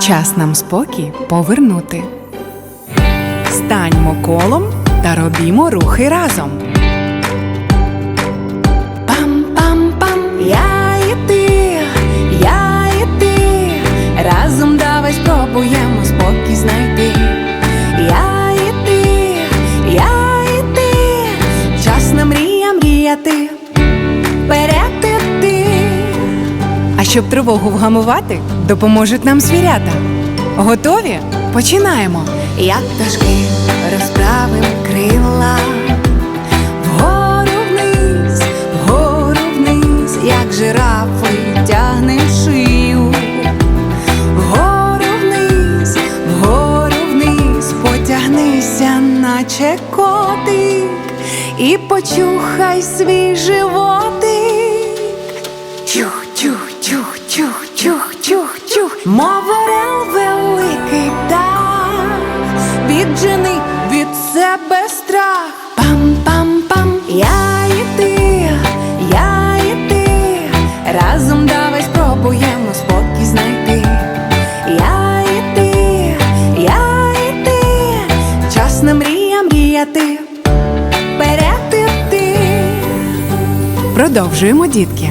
Час нам спокій повернути. Станьмо колом та робімо рухи разом. Щоб тривогу вгамувати, допоможуть нам звірята. Готові? Починаємо. Як пташки розправим крила, вгору вниз, вгору вниз, як жирафи тягнем шию, вгору вниз, вгору вниз, потягнися, наче котик, і почухай свій животик. Чух, чух, чух, чух, чух, чух, мов орел великий птах, віджени від себе страх. Пам-пам-пам, я і ти, я і ти, разом давай спробуємо спокій знайти. Я і ти, я і ти, час на мрія мріяти, вперед. Продовжуємо, дітки.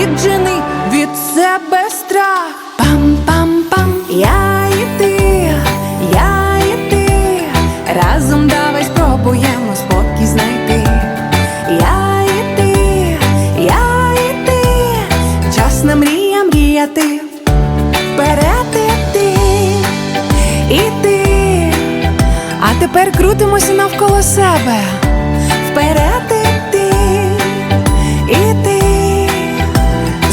віджени від себе страх. Пам-пам-пам, я і ти, я і ти, разом давай спробуємо спокій знайти. Я і ти, я і ти, час на мрія мріяти, вперед іти, іти. А тепер крутимося навколо себе.